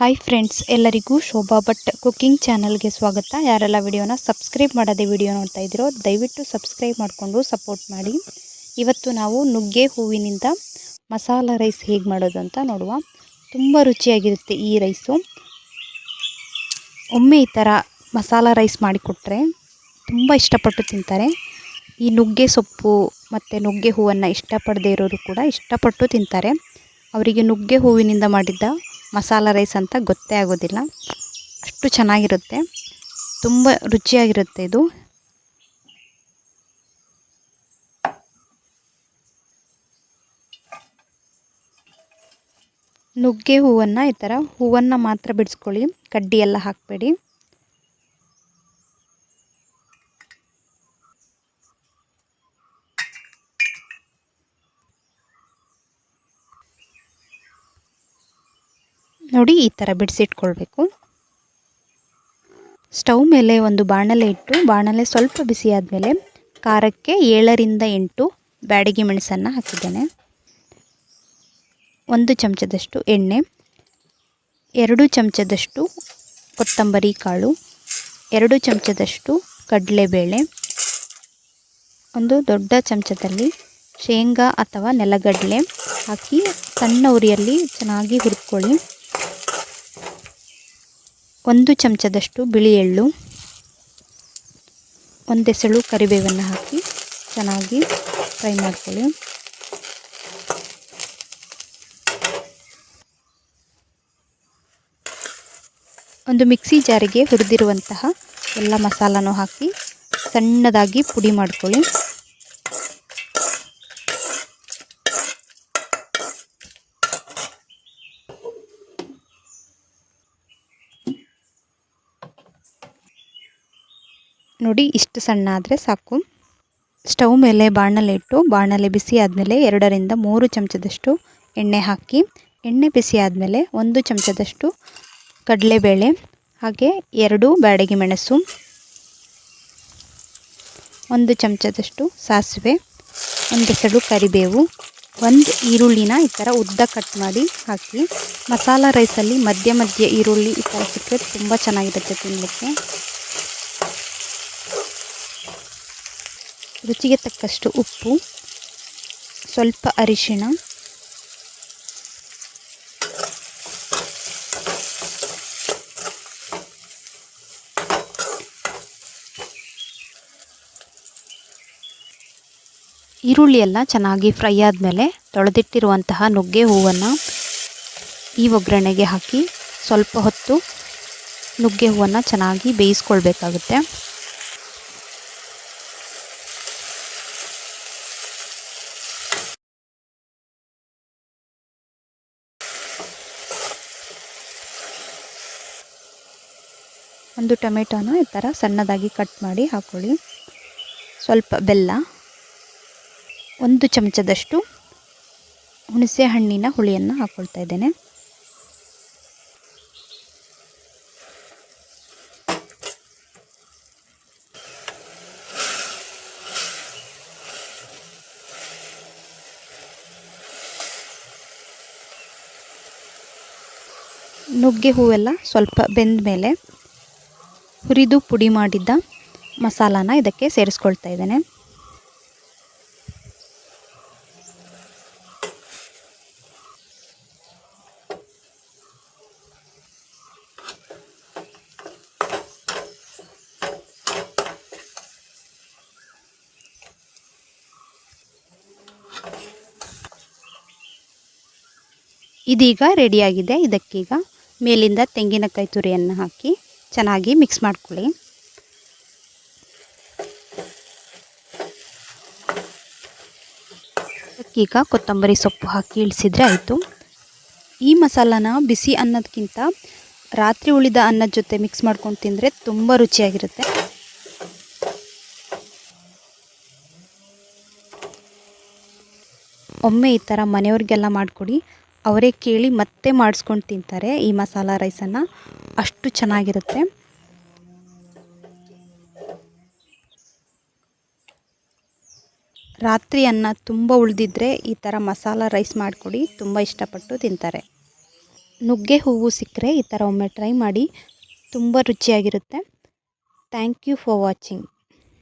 Hi friends ಎಲ್ಲರಿಗೂ Shobha Bhat cooking ಚಾನಲ್ಗೆ ಸ್ವಾಗತ. ಯಾರೆಲ್ಲ ವಿಡಿಯೋನ ಸಬ್ಸ್ಕ್ರೈಬ್ ಮಾಡದೆ ವಿಡಿಯೋ ನೋಡ್ತಾ ಇದ್ದೀರೋ, ದಯವಿಟ್ಟು ಸಬ್ಸ್ಕ್ರೈಬ್ ಮಾಡಿಕೊಂಡು ಸಪೋರ್ಟ್ ಮಾಡಿ. ಇವತ್ತು ನಾವು ನುಗ್ಗೆ ಹೂವಿನಿಂದ ಮಸಾಲ ರೈಸ್ ಹೇಗೆ ಮಾಡೋದು ಅಂತ ನೋಡುವ. ತುಂಬ ರುಚಿಯಾಗಿರುತ್ತೆ ಈ ರೈಸು ಒಮ್ಮೆ ಈ ಥರ ಮಸಾಲ ರೈಸ್ ಮಾಡಿಕೊಟ್ರೆ ತುಂಬ ಇಷ್ಟಪಟ್ಟು ತಿಂತಾರೆ. ಈ ನುಗ್ಗೆ ಸೊಪ್ಪು ಮತ್ತು ನುಗ್ಗೆ ಹೂವನ್ನು ಇಷ್ಟಪಡದೇ ಇರೋರು ಕೂಡ ಇಷ್ಟಪಟ್ಟು ತಿಂತಾರೆ. ಅವರಿಗೆ ನುಗ್ಗೆ ಹೂವಿನಿಂದ ಮಾಡಿದ್ದ ಮಸಾಲ ರೈಸ್ ಅಂತ ಗೊತ್ತೇ ಆಗೋದಿಲ್ಲ. ಅಷ್ಟು ಚೆನ್ನಾಗಿರುತ್ತೆ. ತುಂಬ ರುಚಿಯಾಗಿರುತ್ತೆ ಇದು. ನುಗ್ಗೆ ಹೂವನ್ನು ಈ ಥರ ಹೂವನ್ನು ಮಾತ್ರ ಬಿಡಿಸ್ಕೊಳ್ಳಿ. ಕಡ್ಡಿ ಎಲ್ಲ ಹಾಕಬೇಡಿ. ನೋಡಿ ಈ ಥರ ಬಿಡಿಸಿಟ್ಕೊಳ್ಬೇಕು. ಸ್ಟವ್ ಮೇಲೆ ಒಂದು ಬಾಣಲೆ ಇಟ್ಟು, ಬಾಣಲೆ ಸ್ವಲ್ಪ ಬಿಸಿ ಆದಮೇಲೆ ಖಾರಕ್ಕೆ ಏಳರಿಂದ ಎಂಟು ಬ್ಯಾಡಗಿ ಮೆಣಸನ್ನು ಹಾಕಿದ್ದೇನೆ. ಒಂದು ಚಮಚದಷ್ಟು ಎಣ್ಣೆ, ಎರಡು ಚಮಚದಷ್ಟು ಕೊತ್ತಂಬರಿ ಕಾಳು, ಎರಡು ಚಮಚದಷ್ಟು ಕಡಲೆಬೇಳೆ, ಒಂದು ದೊಡ್ಡ ಚಮಚದಲ್ಲಿ ಶೇಂಗಾ ಅಥವಾ ನೆಲಗಡಲೆ ಹಾಕಿ ಸಣ್ಣ ಉರಿಯಲ್ಲಿ ಚೆನ್ನಾಗಿ ಹುರ್ಕೊಳ್ಳಿ. ಒಂದು ಚಮಚದಷ್ಟು ಬಿಳಿ ಎಳ್ಳು, ಒಂದೆಸಳು ಕರಿಬೇವನ್ನು ಹಾಕಿ ಚೆನ್ನಾಗಿ ಫ್ರೈ ಮಾಡ್ಕೊಳ್ಳಿ. ಒಂದು ಮಿಕ್ಸಿ ಜಾರಿಗೆ ಹುರಿದಿರುವಂತಹ ಎಲ್ಲ ಮಸಾಲನೂ ಹಾಕಿ ಸಣ್ಣದಾಗಿ ಪುಡಿ ಮಾಡ್ಕೊಳ್ಳಿ. ನೋಡಿ, ಇಷ್ಟು ಸಣ್ಣ ಆದರೆ ಸಾಕು. ಸ್ಟವ್ ಮೇಲೆ ಬಾಣಲೆ ಇಟ್ಟು, ಬಾಣಲೆ ಬಿಸಿ ಆದಮೇಲೆ ಎರಡರಿಂದ ಮೂರು ಚಮಚದಷ್ಟು ಎಣ್ಣೆ ಹಾಕಿ, ಎಣ್ಣೆ ಬಿಸಿ ಆದಮೇಲೆ ಒಂದು ಚಮಚದಷ್ಟು ಕಡಲೆಬೇಳೆ, ಹಾಗೆ ಎರಡು ಬ್ಯಾಡಗಿ ಮೆಣಸು, ಒಂದು ಚಮಚದಷ್ಟು ಸಾಸಿವೆ ಒಂದೆಸಡು ಕರಿಬೇವು, ಒಂದು ಈರುಳ್ಳಿನ ಈ ಥರ ಉದ್ದ ಕಟ್ ಮಾಡಿ ಹಾಕಿ, ಮಸಾಲ ರೈಸಲ್ಲಿ ಮಧ್ಯ ಮಧ್ಯ ಈರುಳ್ಳಿ ಈ ಥರ ಸಿಕ್ಕರೆ ತುಂಬ ಚೆನ್ನಾಗಿರುತ್ತೆ ತಿನ್ನಲಿಕ್ಕೆ ರುಚಿಗೆ ತಕ್ಕಷ್ಟು ಉಪ್ಪು, ಸ್ವಲ್ಪ ಅರಿಶಿಣ, ಈರುಳ್ಳಿ ಎಲ್ಲ ಚೆನ್ನಾಗಿ ಫ್ರೈ ಆದಮೇಲೆ ತೊಳೆದಿಟ್ಟಿರುವಂತಹ ನುಗ್ಗೆ ಹೂವನ್ನು ಈ ಒಗ್ಗರಣೆಗೆ ಹಾಕಿ ಸ್ವಲ್ಪ ಹೊತ್ತು ನುಗ್ಗೆ ಹೂವನ್ನು ಚೆನ್ನಾಗಿ ಬೇಯಿಸ್ಕೊಳ್ಬೇಕಾಗುತ್ತೆ. ಒಂದು ಟೊಮೆಟೊನ ಈ ಥರ ಸಣ್ಣದಾಗಿ ಕಟ್ ಮಾಡಿ ಹಾಕ್ಕೊಳ್ಳಿ ಸ್ವಲ್ಪ ಬೆಲ್ಲ, ಒಂದು ಚಮಚದಷ್ಟು ಹುಣಸೆ ಹಣ್ಣಿನ ಹುಳಿಯನ್ನು ಹಾಕ್ಕೊಳ್ತಾ ಇದ್ದೇನೆ. ನುಗ್ಗೆ ಹೂವೆಲ್ಲ ಸ್ವಲ್ಪ ಬೆಂದ ಮೇಲೆ ಹುರಿದು ಪುಡಿ ಮಾಡಿದ್ದ ಮಸಾಲಾನ ಇದಕ್ಕೆ ಸೇರಿಸ್ಕೊಳ್ತಾ ಇದ್ದೇನೆ. ಇದೀಗ ರೆಡಿಯಾಗಿದೆ. ಇದಕ್ಕೀಗ ಮೇಲಿಂದ ತೆಂಗಿನಕಾಯಿ ತುರಿಯನ್ನು ಹಾಕಿ ಚೆನ್ನಾಗಿ ಮಿಕ್ಸ್ ಮಾಡ್ಕೊಳ್ಳಿ. ಈಗ ಕೊತ್ತಂಬರಿ ಸೊಪ್ಪು ಹಾಕಿ ಇಳಿಸಿದ್ರೆ ಆಯಿತು. ಈ ಮಸಾಲಾನ ಬಿಸಿ ಅನ್ನೋದಕ್ಕಿಂತ ರಾತ್ರಿ ಉಳಿದ ಅನ್ನದ ಜೊತೆ ಮಿಕ್ಸ್ ಮಾಡ್ಕೊಂಡು ತಿಂದರೆ ತುಂಬ ರುಚಿಯಾಗಿರುತ್ತೆ. ಒಮ್ಮೆ ಈ ಥರ ಮನೆಯವ್ರಿಗೆಲ್ಲ ಮಾಡಿಕೊಡಿ. ಅವರೇ ಕೇಳಿ ಮತ್ತೆ ಮಾಡಿಸ್ಕೊಂಡು ತಿಂತಾರೆ ಈ ಮಸಾಲ ರೈಸನ್ನು. ಅಷ್ಟು ಚೆನ್ನಾಗಿರುತ್ತೆ. ರಾತ್ರಿ ಅನ್ನ ತುಂಬ ಉಳಿದಿದ್ರೆ ಈ ಥರ ಮಸಾಲ ರೈಸ್ ಮಾಡಿಕೊಡಿ, ತುಂಬ ಇಷ್ಟಪಟ್ಟು ತಿಂತಾರೆ. ನುಗ್ಗೆ ಹೂವು ಸಿಕ್ಕರೆ ಈ ಥರ ಒಮ್ಮೆ ಟ್ರೈ ಮಾಡಿ, ತುಂಬ ರುಚಿಯಾಗಿರುತ್ತೆ. Thank you for watching.